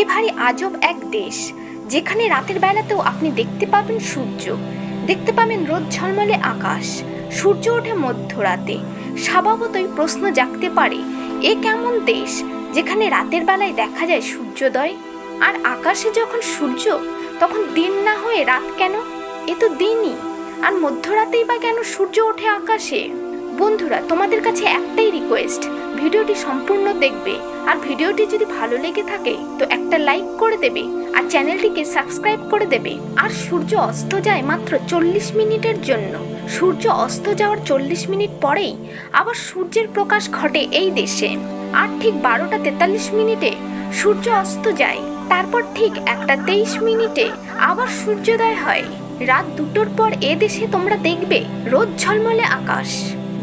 এ ভারী আজব এক দেশ, যেখানে রাতের বেলাতেও আপনি দেখতে পাবেন সূর্য। দেখতে পাবেন রোদ ঝলমলে আকাশ, সূর্য ওঠে মধ্যরাতে। স্বভাবতই প্রশ্ন জাগতে পারে, এ কেমন দেশ, যেখানে রাতের বেলায় দেখা যায় সূর্যোদয়? আর আকাশে যখন সূর্য, তখন দিন না হয়ে রাত কেন? এ তো দিনই। আর মধ্যরাতেই বা কেন সূর্য ওঠে আকাশে? বন্ধুরা, তোমাদের কাছে একটাই রিকোয়েস্ট ভিডিওটি সম্পূর্ণ দেখবে। আর ভিডিওটি যদি ভালো লেগে থাকে, তো একটা লাইক করে দেবে আর চ্যানেলটিকে সাবস্ক্রাইব করে দেবে। আর সূর্য অস্ত যায় মাত্র চল্লিশ মিনিটের জন্য। সূর্য অস্ত যাওয়ার চল্লিশ মিনিট পরেই আবার সূর্যের প্রকাশ ঘটে এই দেশে। আর ঠিক বারোটা তেতাল্লিশ মিনিটে সূর্য অস্ত যায়। তারপর ঠিক একটা তেইশ মিনিটে আবার সূর্যোদয় হয়। রাত দুটোর পর এ দেশে তোমরা দেখবে রোদ ঝলমলে আকাশ।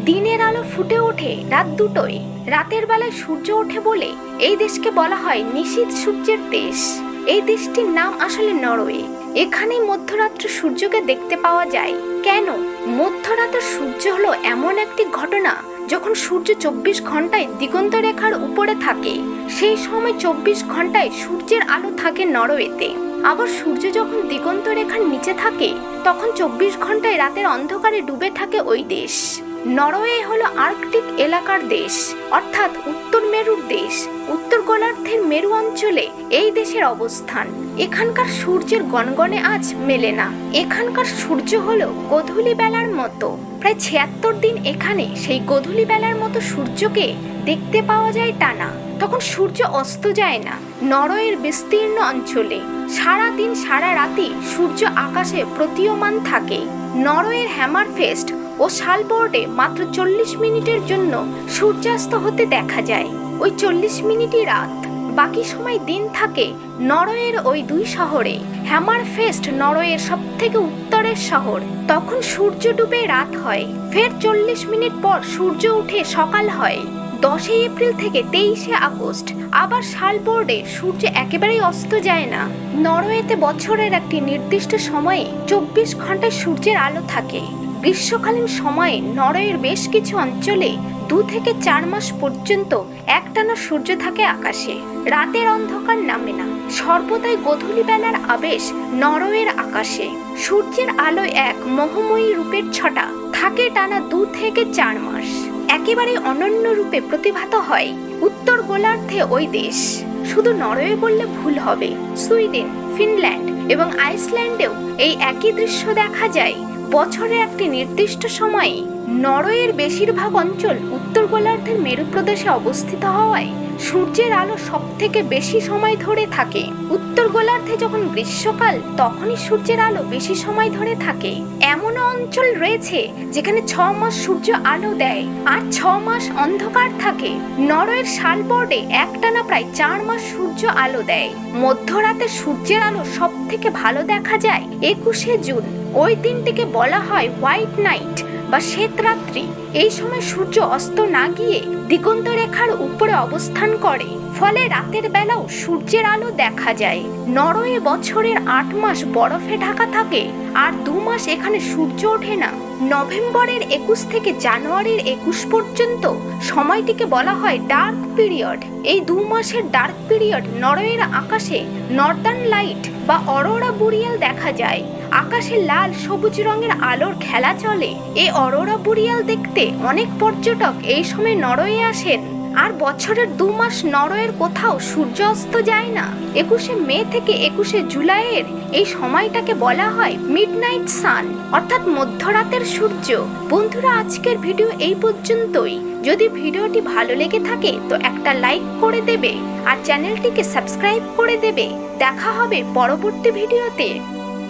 দিনের আলো ফুটে ওঠে রাত দুটোয়। রাতের বেলায় সূর্য ওঠে বলে এই দেশকে বলা হয় নিশীথ সূর্যের দেশ। এই দেশটির নাম আসলে নরওয়ে। এখানেই মধ্যরাত্রে সূর্যকে দেখতে পাওয়া যায়। কেন? মধ্যরাতের সূর্য হলো এমন একটি ঘটনা যখন সূর্য চব্বিশ ঘন্টায় দিগন্ত রেখার উপরে থাকে। সেই সময় চব্বিশ ঘন্টায় সূর্যের আলো থাকে নরওয়েতে। আবার সূর্য যখন দিগন্ত রেখার নিচে থাকে, তখন চব্বিশ ঘন্টায় রাতের অন্ধকারে ডুবে থাকে ওই দেশ। নরওয়ে হলো আর্কটিক এলাকার দেশ, অর্থাৎ উত্তর মেরুর দেশ। উত্তর গোলার্ধের মেরু অঞ্চলে এই দেশের অবস্থান। এখানকার সূর্যের গনগনে আজ মেলে না। এখানকার সূর্য হলো গধূলি বেলার মতো। প্রায় ছিয়াত্তর দিন এখানে সেই গধূলি বেলার মতো সূর্যকে দেখতে পাওয়া যায় টানা। তখন সূর্য অস্ত যায় না, নরওয়ের বিস্তীর্ণ অঞ্চলে। সারা দিন, সারা রাতি সূর্য আকাশে প্রতীয়মান থাকে। নরওয়ের হ্যামার ফেস্ট ও শালবোর্ডে মাত্র চল্লিশ মিনিটের জন্য সূর্যাস্ত হতে দেখা যায়। ওই চল্লিশ মিনিটই রাত। বাকি সময় দিন থাকে নরওয়ের ওই দুই শহরে। হ্যামার ফেস্ট নরওয়ের সব থেকে উত্তরের শহর। তখন সূর্য ডুবে রাত হয়। ফের চল্লিশ মিনিট পর সূর্য উঠে সকাল হয়। দশই এপ্রিল থেকে তেইশে আগস্ট। আবার শালবোর্ডে সূর্য একেবারেই অস্ত যায় না। নরওয়েতে বছরের একটি নির্দিষ্ট সময়ে চব্বিশ ঘন্টায় সূর্যের আলো থাকে। গ্রীষ্মকালীন সময়ে নরওয়ের বেশ কিছু অঞ্চলে দু থেকে চার মাস পর্যন্ত একটানা সূর্য থাকে আকাশে। রাতের অন্ধকার নামে না। সর্বদাই গধূলি বেলার আবেশ নরওয়ের আকাশে। সূর্যের আলোয় এক মোহময়ী রূপের ছটা থাকে টানা দু থেকে চার মাস। একেবারে অনন্য রূপে প্রতিভাত হয় উত্তর গোলার্ধে ওই দেশ। শুধু নরওয়ে বললে ভুল হবে। সুইডেন, ফিনল্যান্ড এবং আইসল্যান্ডেও এই একই দৃশ্য দেখা যায়। বছরের একটি নির্দিষ্ট সময়ে নরওয়ের বেশিরভাগ অঞ্চল উত্তর গোলার্ধের মেরু প্রদেশে অবস্থিত হওয়ায় সূর্যের আলো সব থেকে বেশি সময় ধরে থাকে। উত্তর গোলার্ধে যখন গ্রীষ্মকাল, তখনই সূর্যের আলো বেশি সময় ধরে থাকে। এমন অঞ্চল রয়েছে, যেখানে ছ মাস সূর্য আলো দেয় আর ছ মাস অন্ধকার থাকে। নরওয়ের শালবোর্ডে একটানা প্রায় চার মাস সূর্য আলো দেয়। মধ্যরাতে সূর্যের আলো সব থেকে ভালো দেখা যায় একুশে জুন। ওই দিনটিকে বলা হয় হোয়াইট নাইট। বা শ্বেতরাত্রি এই সময় সূর্য অস্ত না গিয়ে দিগন্ত রেখার উপরে অবস্থান করে। ফলে রাতের বেলাও সূর্যের আলো দেখা যায়। নরওয়ে বছরের আট মাস বরফে ঢাকা থাকে, আর দু মাস এখানে সূর্য ওঠে না। নভেম্বরের একুশ থেকে জানুয়ারির একুশ পর্যন্ত সময়টিকে বলা হয় ডার্ক পিরিয়ড। এই দু মাসের ডার্ক পিরিয়ড নরওয়ের আকাশে নর্দার্ন লাইট বা অরোরা বুরিয়াল দেখা যায়। আকাশে লাল, সবুজ রঙের আলোর খেলা চলে। এই অরোরা বুরিয়াল দেখতে অনেক পর্যটক এই সময় নরওয়ে আসেন। আর বছরের দু মাস নরওয়ের কোথাও সূর্য অস্ত যায় না। একুশে মে থেকে একুশে জুলাইয়ের এই সময়টাকে বলা হয় মিডনাইট সান, অর্থাৎ মধ্যরাতের সূর্য। বন্ধুরা, আজকের ভিডিও এই পর্যন্তই। যদি ভিডিওটি ভালো লেগে থাকে, তো একটা লাইক করে দেবে। আর চ্যানেলটিকে সাবস্ক্রাইব করে দেবে। দেখা হবে পরবর্তী ভিডিওতে।